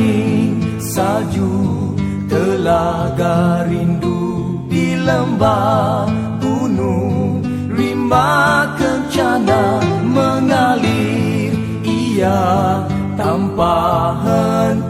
Sebening salju telaga rindu Di lembah gunung. Rimba kencana Mengalir ia tanpa henti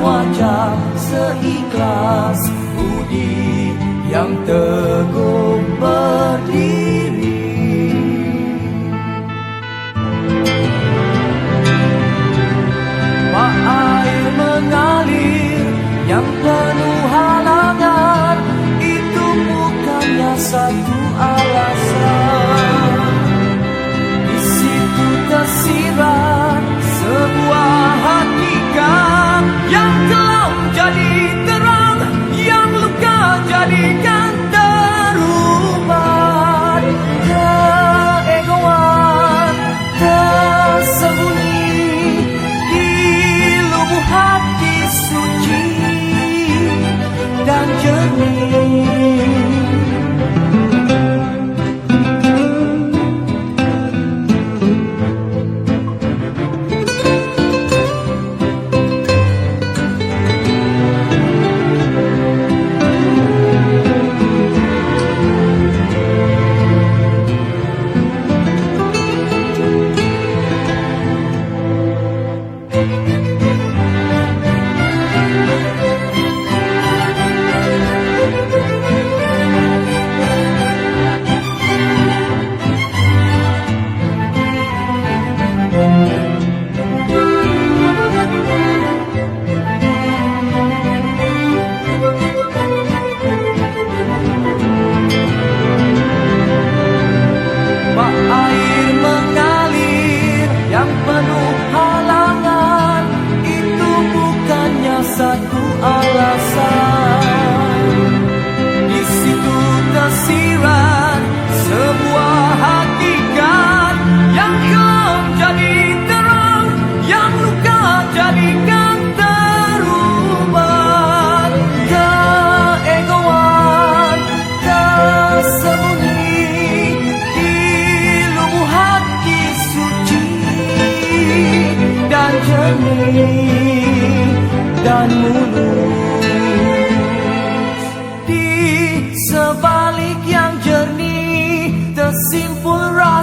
berwajah seikhlas. Budi yang teguh berdiri. Air mengalir yang penuh halangan Itu bukannya satu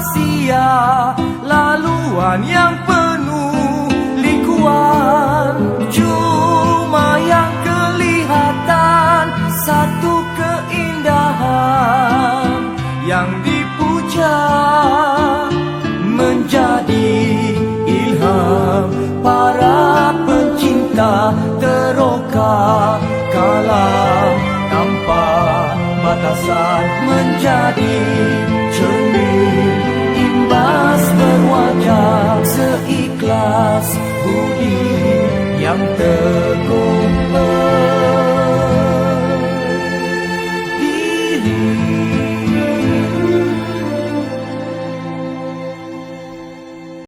rahsia laluan yang penuh likuan. Cuma yang kelihatan satu keindahan yang dipuja menjadi ilham. Para pencinta teroka kalah tanpa batasan menjadi cermin berwajah seikhlas budi yang teguh